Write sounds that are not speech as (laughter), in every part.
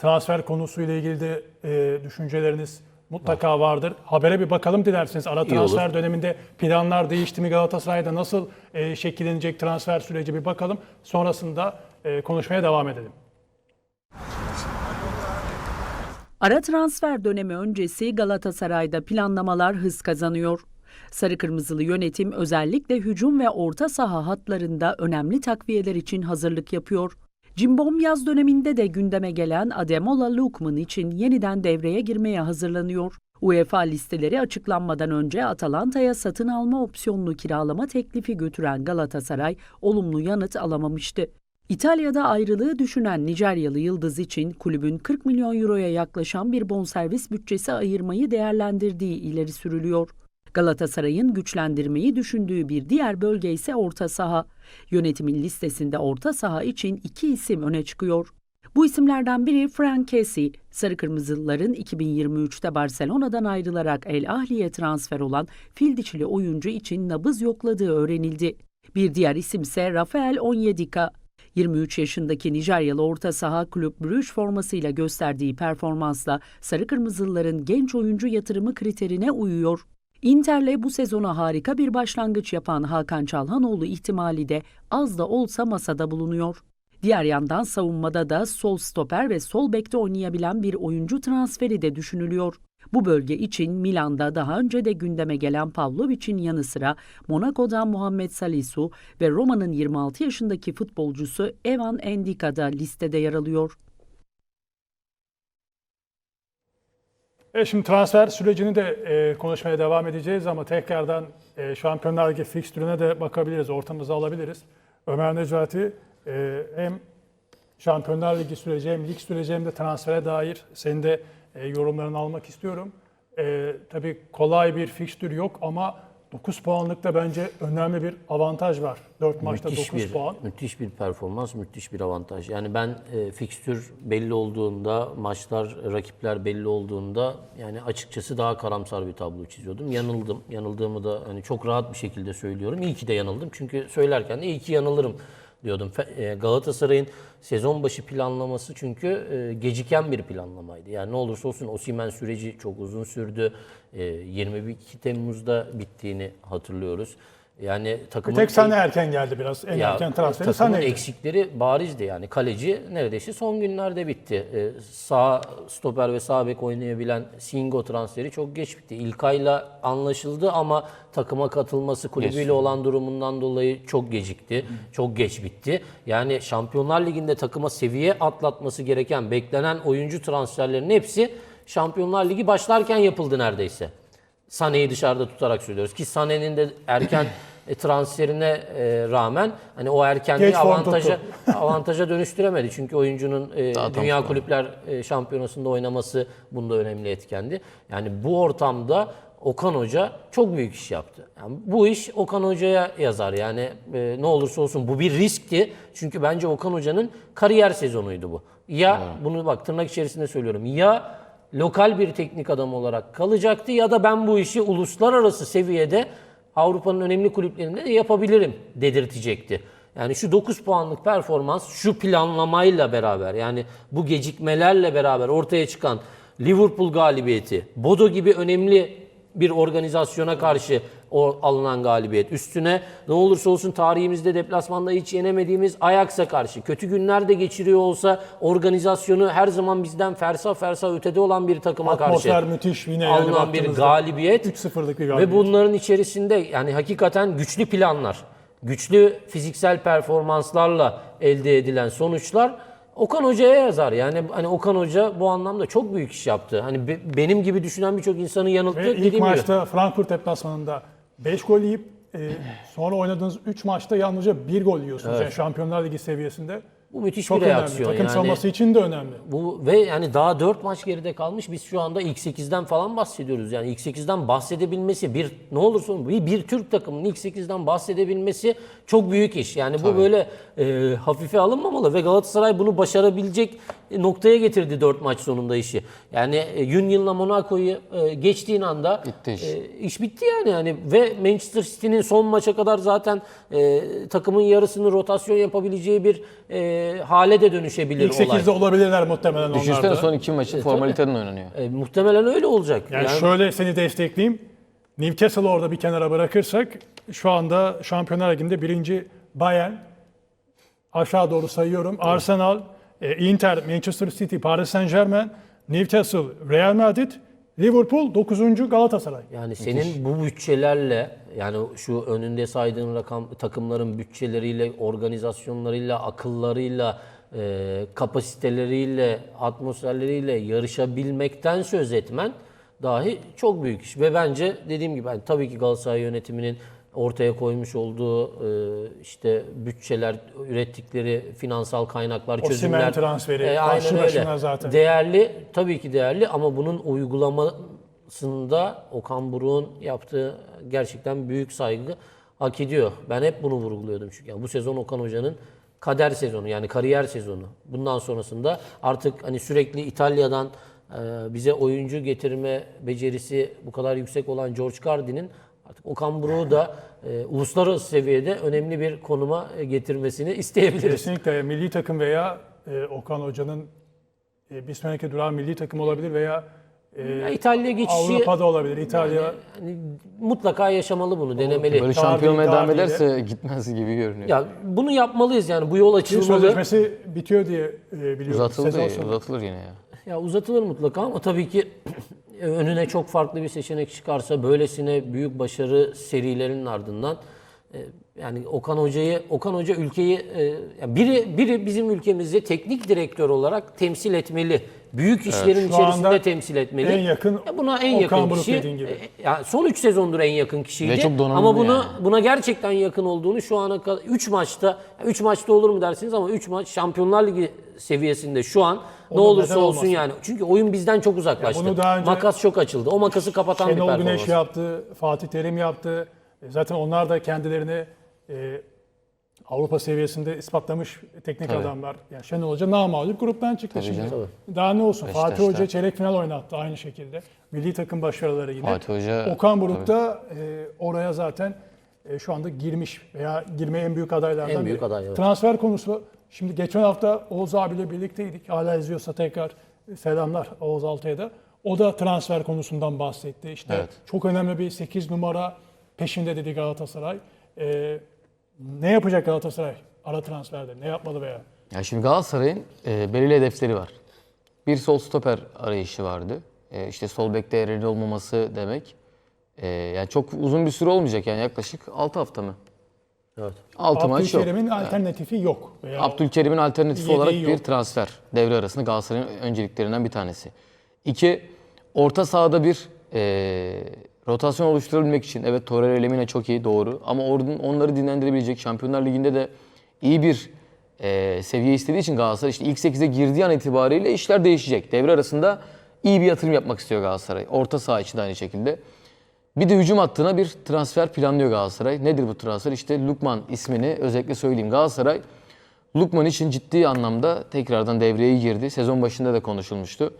transfer konusuyla ilgili de e, düşünceleriniz mutlaka vardır. Habere bir bakalım dilerseniz. Ara transfer döneminde planlar değişti mi Galatasaray'da nasıl e, şekillenecek transfer süreci bir bakalım. Sonrasında e, konuşmaya devam edelim. Ara transfer dönemi öncesi Galatasaray'da planlamalar hız kazanıyor. Sarı Kırmızılı yönetim özellikle hücum ve orta saha hatlarında önemli takviyeler için hazırlık yapıyor. Cimbom yaz döneminde de gündeme gelen Ademola Lookman için yeniden devreye girmeye hazırlanıyor. UEFA listeleri açıklanmadan önce Atalanta'ya satın alma opsiyonlu kiralama teklifi götüren Galatasaray olumlu yanıt alamamıştı. İtalya'da ayrılığı düşünen Nijeryalı Yıldız için kulübün 40 milyon euroya yaklaşan bir bonservis bütçesi ayırmayı değerlendirdiği ileri sürülüyor. Galatasaray'ın güçlendirmeyi düşündüğü bir diğer bölge ise orta saha. Yönetimin listesinde orta saha için iki isim öne çıkıyor. Bu isimlerden biri Frank Kessie, Sarı Kırmızılıların 2023'te Barcelona'dan ayrılarak El Ahli'ye transfer olan Fildiçli oyuncu için nabız yokladığı öğrenildi. Bir diğer isimse Rafael Onyedika. 23 yaşındaki Nijeryalı orta saha Kulüp Brugge formasıyla gösterdiği performansla Sarı Kırmızılıların genç oyuncu yatırımı kriterine uyuyor. Inter'le bu sezona harika bir başlangıç yapan Hakan Çalhanoğlu ihtimali de az da olsa masada bulunuyor. Diğer yandan savunmada da sol stoper ve sol bekte oynayabilen bir oyuncu transferi de düşünülüyor. Bu bölge için Milan'da daha önce de gündeme gelen Pavlovic'in yanı sıra Monaco'dan Muhammed Salisu ve Roma'nın 26 yaşındaki futbolcusu Evan Endika da listede yer alıyor. E şimdi transfer sürecini de e, konuşmaya devam edeceğiz ama tekrardan e, Şampiyonlar Ligi fikstürüne de bakabiliriz, ortamıza alabiliriz. Ömer Necati e, hem Şampiyonlar Ligi süreci hem lig süreci hem de transfere dair senin de e, yorumlarını almak istiyorum. E, tabii kolay bir fikstür yok ama 9 puanlık da bence önemli bir avantaj var. 4 maçta 9 bir, puan. Müthiş bir performans, müthiş bir avantaj. Yani ben e, fikstür belli olduğunda, maçlar, rakipler belli olduğunda yani açıkçası daha karamsar bir tablo çiziyordum. Yanıldım. Yanıldığımı da hani çok rahat bir şekilde söylüyorum. İyi ki de yanıldım. Çünkü söylerken de iyi ki yanılırım diyordum. E, Galatasaray'ın sezon başı planlaması çünkü e, geciken bir planlamaydı. Yani ne olursa olsun Osimhen süreci çok uzun sürdü. E, 22 Temmuz'da bittiğini hatırlıyoruz. Yani takımın Tek Sané erken geldi biraz. En ya, erken transferi Sané'ydi. eksikleri barizdi yani. Kaleci neredeyse son günlerde bitti. Ee, sağ stoper ve sağ bek oynayabilen Singo transferi çok geç bitti. İlkay'la anlaşıldı ama takıma katılması kulübüyle olan durumundan dolayı çok gecikti. Çok geç bitti. Yani Şampiyonlar Ligi'nde takıma seviye atlatması gereken, beklenen oyuncu transferlerinin hepsi Şampiyonlar Ligi başlarken yapıldı neredeyse. Sané'yi dışarıda tutarak söylüyoruz ki Sané'nin de erken (clears throat) e, transferine e, rağmen hani o erkenliği Geç avantaja (laughs) avantaja dönüştüremedi. Çünkü oyuncunun e, Daha tam Dünya form. Kulüpler e, Şampiyonası'nda oynaması bunda önemli etkendi. Yani bu ortamda Okan Hoca çok büyük iş yaptı. Yani bu iş Okan Hoca'ya yazar. Yani e, ne olursa olsun bu bir riskti. Çünkü bence Okan Hoca'nın kariyer sezonuydu bu. Ya bunu bak tırnak içerisinde söylüyorum. Ya lokal bir teknik adam olarak kalacaktı ya da ben bu işi uluslararası seviyede Avrupa'nın önemli kulüplerinde de yapabilirim dedirtecekti. Yani şu 9 puanlık performans şu planlamayla beraber yani bu gecikmelerle beraber ortaya çıkan Liverpool galibiyeti, Bodo gibi önemli bir organizasyona karşı o alınan galibiyet. Üstüne ne olursa olsun tarihimizde deplasmanda hiç yenemediğimiz Ajax'a karşı kötü günler de geçiriyor olsa organizasyonu her zaman bizden fersa fersa ötede olan bir takıma karşı Atmosfer müthiş yine alınan bir galibiyet. 3-0'lık bir Ve galibiyet. bunların içerisinde yani hakikaten güçlü planlar, güçlü fiziksel performanslarla elde edilen sonuçlar Okan Hoca'ya yazar. Yani hani Okan Hoca bu anlamda çok büyük iş yaptı. Hani be- benim gibi düşünen birçok insanı yanılttı. Ve ilk dediğim gibi. maçta Frankfurt deplasmanında 5 gol yiyip e, sonra oynadığınız 3 maçta yalnızca 1 gol yiyorsunuz. Yani Şampiyonlar Ligi seviyesinde. Bu müthiş Çok bir önemli. reaksiyon. Takım yani. savunması için de önemli. Bu ve yani daha 4 maç geride kalmış. Biz şu anda ilk 8'den falan bahsediyoruz. Yani ilk 8'den bahsedebilmesi bir ne olursa olsun bir, bir Türk takımının ilk 8'den bahsedebilmesi çok büyük iş. Yani bu böyle e, hafife alınmamalı ve Galatasaray bunu başarabilecek noktaya getirdi 4 maç sonunda işi. Yani e, Union'la Monaco'yu e, geçtiğin anda Bitti iş. e, iş bitti yani. yani ve Manchester City'nin son maça kadar zaten e, takımın yarısını rotasyon yapabileceği bir e, e, hale de dönüşebilir İlk olay. 8'de olabilirler muhtemelen onlar Düşünsene da. son iki maçı formaliteden oynanıyor. E, muhtemelen öyle olacak. Yani, Yani şöyle seni destekleyeyim. Newcastle'ı orada bir kenara bırakırsak şu anda Şampiyonlar Ligi'nde birinci Bayern aşağı doğru sayıyorum. Arsenal, e, Inter, Manchester City, Paris Saint Germain, Newcastle, Real Madrid, Liverpool 9. Galatasaray. Yani senin bu bütçelerle yani şu önünde saydığın rakam takımların bütçeleriyle, organizasyonlarıyla, akıllarıyla, e, kapasiteleriyle, atmosferleriyle yarışabilmekten söz etmen dahi çok büyük iş. Ve bence dediğim gibi hani tabii ki Galatasaray yönetiminin ortaya koymuş olduğu e, işte bütçeler, ürettikleri finansal kaynaklar, Osimhen çözümler. transferi, E, aynen öyle. zaten. Değerli, tabii ki değerli ama bunun uygulamasında Okan Buruk'un yaptığı gerçekten büyük saygı hak ediyor. Ben hep bunu vurguluyordum çünkü. Yani bu sezon Okan Hoca'nın kader sezonu yani kariyer sezonu. Bundan sonrasında artık hani sürekli İtalya'dan e, bize oyuncu getirme becerisi bu kadar yüksek olan George Cardi'nin artık Okan Buruk'u da e, uluslararası seviyede önemli bir konuma e, getirmesini isteyebiliriz. Kesinlikle milli takım veya e, Okan Hoca'nın e, bir sonraki durağı milli takım olabilir veya e, Ya İtalya geçişi Avrupa'da olabilir. İtalya Yani mutlaka yaşamalı bunu, denemeli. Böyle şampiyon devam tabii de. ederse gitmez gibi görünüyor. Ya bunu yapmalıyız yani bu yol bir açılmalı. sözleşmesi bitiyor diye e, biliyorum. Uzatıldı, uzatılır yine ya. Ya uzatılır mutlaka ama tabii ki önüne çok farklı bir seçenek çıkarsa böylesine büyük başarı serilerinin ardından e, yani Okan Hoca'yı Okan Hoca ülkeyi e, biri biri bizim ülkemizde teknik direktör olarak temsil etmeli. Büyük işlerin Şu içerisinde temsil etmeli. en yakın Ya buna en Okan yakın kişi. dediğin gibi. e, ya son 3 sezondur en yakın kişiydi. Ve çok ama bunu yani. buna gerçekten yakın olduğunu şu ana kadar 3 maçta 3 maçta olur mu dersiniz ama 3 maç Şampiyonlar Ligi seviyesinde şu an ne da olursa olsun olmasın? yani. Çünkü oyun bizden çok uzaklaştı. Ya daha önce Makas çok açıldı. O makası kapatan bir Şenol performans. Güneş yaptı, Fatih Terim yaptı. E, Zaten onlar da kendilerini e, Avrupa seviyesinde ispatlamış teknik Tabii. adamlar. Yani Şenol Hoca namağlup gruptan çıktı Tabii şimdi. canım. Daha ne olsun? Fatih Beşiktaş'ta. Hoca çeyrek final oynattı aynı şekilde. Milli takım başarıları yine. Fatih Hoca- Okan Buruk da e, oraya zaten e, şu anda girmiş veya girmeye en büyük adaylardan En büyük biri. aday, evet. Transfer konusu. Şimdi geçen hafta Oğuz abiyle birlikteydik. Hala izliyorsa tekrar selamlar Oğuz Altay'a da. O da transfer konusundan bahsetti. İşte Evet. çok önemli bir 8 numara peşinde dedi Galatasaray. E, ne yapacak Galatasaray ara transferde? Ne yapmalı veya? Ya şimdi Galatasaray'ın e, belirli hedefleri var. Bir sol stoper arayışı vardı. E, işte sol bekte Eren'in olmaması demek. E, yani çok uzun bir süre olmayacak yani yaklaşık 6 hafta mı? Evet. 6 maç yok. Abdülkerim'in alternatifi yok. Veya Abdülkerim'in alternatifi Yedeği olarak bir yok. transfer. Devre arasında Galatasaray'ın önceliklerinden bir tanesi. İki, orta sahada bir e, rotasyon oluşturabilmek için. Evet Torreira Lemina çok iyi doğru. Ama oradan onları dinlendirebilecek. Şampiyonlar Ligi'nde de iyi bir e, seviye istediği için Galatasaray işte ilk 8'e girdiği an itibariyle işler değişecek. Devre arasında iyi bir yatırım yapmak istiyor Galatasaray. Orta saha için de aynı şekilde. Bir de hücum hattına bir transfer planlıyor Galatasaray. Nedir bu transfer? İşte Lukman ismini özellikle söyleyeyim. Galatasaray Lukman için ciddi anlamda tekrardan devreye girdi. Sezon başında da konuşulmuştu.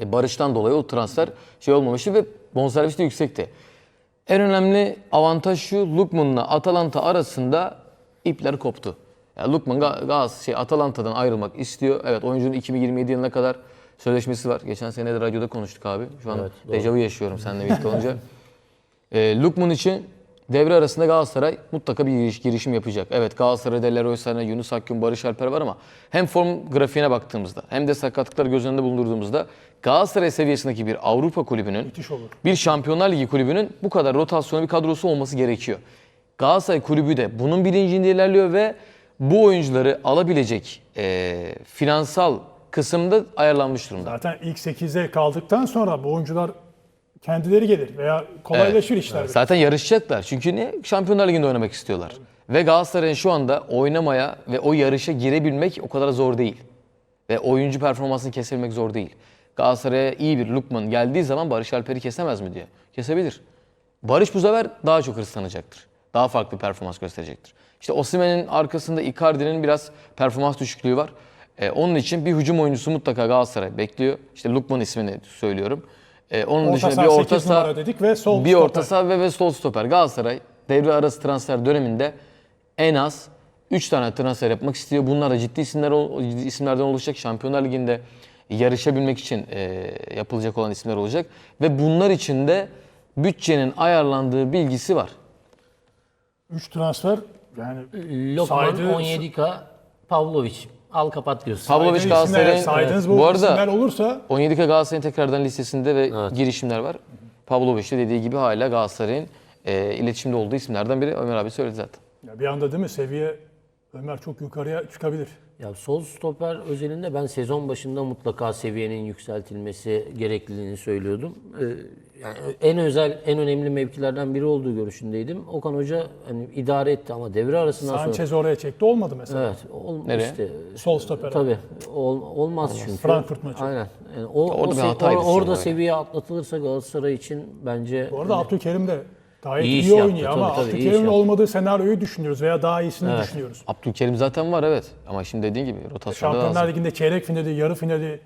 E, Barış'tan dolayı o transfer şey olmamıştı ve bonservis de yüksekti. En önemli avantaj şu Lukman'la Atalanta arasında ipler koptu. Yani Lukman Ga- Gaz şey Atalanta'dan ayrılmak istiyor. Evet oyuncunun 2027 yılına kadar sözleşmesi var. Geçen sene de radyoda konuştuk abi. Şu an Evet, dejavu yaşıyorum seninle birlikte olunca. (laughs) E, Lukman için devre arasında Galatasaray mutlaka bir giriş, girişim yapacak. Evet Galatasaray'da Leroy Sané, Yunus Akgün, Barış Alper var ama hem form grafiğine baktığımızda hem de sakatlıkları göz önünde bulundurduğumuzda Galatasaray seviyesindeki bir Avrupa kulübünün bir Şampiyonlar Ligi kulübünün bu kadar rotasyonlu bir kadrosu olması gerekiyor. Galatasaray kulübü de bunun bilincinde ilerliyor ve bu oyuncuları alabilecek eee, finansal kısımda ayarlanmış durumda. Zaten ilk 8'e kaldıktan sonra bu oyuncular kendileri gelir veya kolaylaşır işler. biraz. Zaten yarışacaklar. Çünkü ne? Şampiyonlar Ligi'nde oynamak istiyorlar. Ve Galatasaray'ın şu anda oynamaya ve o yarışa girebilmek o kadar zor değil. Ve oyuncu performansını kesebilmek zor değil. Galatasaray'a iyi bir Lukman geldiği zaman Barış Alper'i kesemez mi diye. Kesebilir. Barış bu sefer daha çok hırslanacaktır. Daha farklı bir performans gösterecektir. İşte Osimhen'in arkasında Icardi'nin biraz performans düşüklüğü var. Ee, onun için bir hücum oyuncusu mutlaka Galatasaray bekliyor. İşte Lukman ismini söylüyorum. Ee, onun Orta dışında bir orta saha dedik ve sol bir stoper. orta saha ve, ve sol stoper. Galatasaray devre arası transfer döneminde en az 3 tane transfer yapmak istiyor. Bunlar da ciddi isimler ciddi isimlerden oluşacak. Şampiyonlar Ligi'nde yarışabilmek için e, yapılacak olan isimler olacak ve bunlar için de bütçenin ayarlandığı bilgisi var. 3 transfer yani Lokman, Saydı- Onyedika, Pavlovic. Al kapat diyorsun. Pavlovic saydığınız Galatasaray'ın isimler- saydığınız bu, bu arada isimler olursa 17 Galatasaray'ın tekrardan listesinde ve girişimler var. Pavlovic de dediği gibi hala Galatasaray'ın e, iletişimde olduğu isimlerden biri. Ömer abi söyledi zaten. ya bir anda değil mi seviye Ömer çok yukarıya çıkabilir. Ya sol stoper özelinde ben sezon başında mutlaka seviyenin yükseltilmesi gerekliliğini söylüyordum. Ee, yani en özel, en önemli mevkilerden biri olduğu görüşündeydim. Okan Hoca hani idare etti ama devre arasından sonra Sanchez oraya çekti olmadı mesela. Evet, ol, Nereye? işte Sol stoper. tabii ol- olmaz çünkü. Frankfurt maçı. Aynen. Yani o, Orada o bir se- or- orada öyle. seviye atlatılırsa Galatasaray için bence Bu arada Abdülkerim de gayet İyi iyi, iş yaptı, oynuyor ama Abdülkerim'in olmadığı senaryoyu düşünüyoruz veya daha iyisini Evet. düşünüyoruz. Abdülkerim zaten var evet. Ama şimdi dediğin gibi rotasyonda Şampiyonlar lazım. Ligi'nde çeyrek finali, yarı finali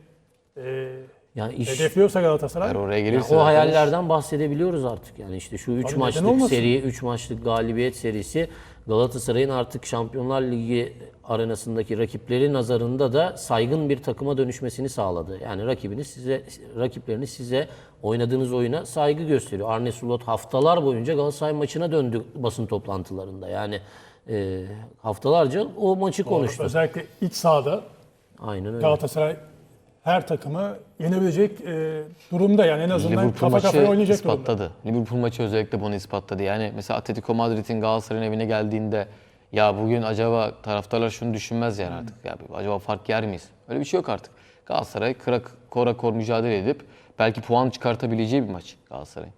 e, yani iş hedefliyorsa Galatasaray Eğer oraya Yani gelirse o hayallerden bahsedebiliyoruz artık. Yani işte şu 3 Abi neden maçlık olmasın? seri, 3 maçlık galibiyet serisi Galatasaray'ın artık Şampiyonlar Ligi arenasındaki rakipleri nazarında da saygın bir takıma dönüşmesini sağladı. Yani rakibiniz size rakipleriniz size oynadığınız oyuna saygı gösteriyor. Arne Slot haftalar boyunca Galatasaray maçına döndü basın toplantılarında. Yani e, haftalarca o maçı konuştu. özellikle iç sahada Aynen öyle. Galatasaray her takımı yenebilecek e, durumda yani en azından Liverpool kafa maçı kafaya oynayacak durumda. ispatladı. Liverpool maçı özellikle bunu ispatladı. Yani mesela Atletico Madrid'in Galatasaray'ın evine geldiğinde ya bugün acaba taraftarlar şunu düşünmez yani artık. Ya acaba fark yer miyiz? Öyle bir şey yok artık. Galatasaray kıra kora kor mücadele edip belki puan çıkartabileceği bir maç Galatasaray'ın.